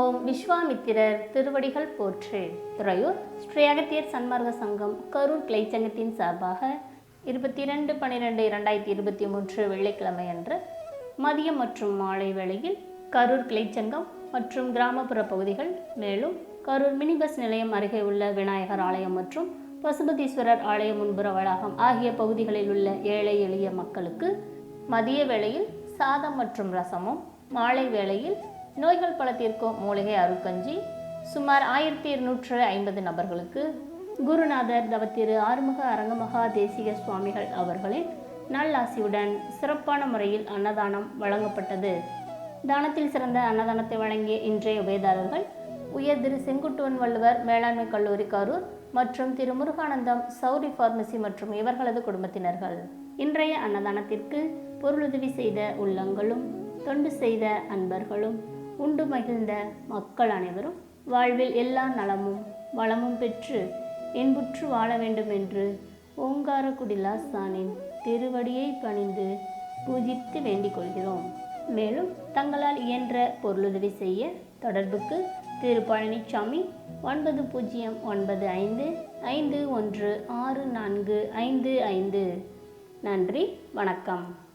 ஓம் விஸ்வாமித்திரர் திருவடிகள் போற்று. துறையூர் ஸ்ரீ அகத்தியர் சன்மார்க்க சங்கம் கரூர் கிளைச்சங்கத்தின் சார்பாக இருபத்தி ரெண்டு பன்னிரெண்டு இரண்டாயிரத்தி இருபத்தி மூன்று வெள்ளிக்கிழமை அன்று மதியம் மற்றும் மாலை வேளையில் கரூர் கிளைச்சங்கம் மற்றும் கிராமப்புற பகுதிகள் மேலும் கரூர் மினி பஸ் நிலையம் அருகே உள்ள விநாயகர் ஆலயம் மற்றும் பசுபதீஸ்வரர் ஆலய முன்புற வளாகம் ஆகிய பகுதிகளில் உள்ள ஏழை எளிய மக்களுக்கு மதிய வேளையில் சாதம் மற்றும் ரசமும் மாலை வேளையில் நோய்கள் பல தீர்க்கும் மூலிகை அருக்கஞ்சி சுமார் ஆயிரத்தி இருநூற்று ஐம்பது நபர்களுக்கு குருநாதர் தவத்திரு ஆறுமுக அரங்கமகா தேசிக சுவாமிகள் அவர்களின் நல்லாசியுடன் சிறப்பான முறையில் அன்னதானம் வழங்கப்பட்டது. தானத்தில் சிறந்த அன்னதானத்தை வழங்கிய இன்றைய உபயதாரர்கள் உயர் திரு செங்குட்டுவன் வள்ளுவர் மேலாண்மை கல்லூரி கரூர் மற்றும் திரு முருகானந்தம் சௌரி ஃபார்மசி மற்றும் இவர்களது குடும்பத்தினர்கள். இன்றைய அன்னதானத்திற்கு பொருளுதவி செய்த உள்ளங்களும் தொண்டு செய்த அன்பர்களும் உண்டு மகிழ்ந்த மக்கள் அனைவரும் வாழ்வில் எல்லா நலமும் வளமும் பெற்று இன்புற்று வாழ வேண்டும் என்று ஓங்கார குடிலாசானின் திருவடியை பணிந்து பூஜித்து வேண்டிக் கொள்கிறோம். மேலும் தங்களால் இயன்ற பொருளுதவி செய்ய தொடர்புக்கு திரு பழனிசாமி ஒன்பது பூஜ்ஜியம் ஒன்பது ஐந்து ஐந்து ஒன்று ஆறு நான்கு ஐந்து ஐந்து. நன்றி வணக்கம்.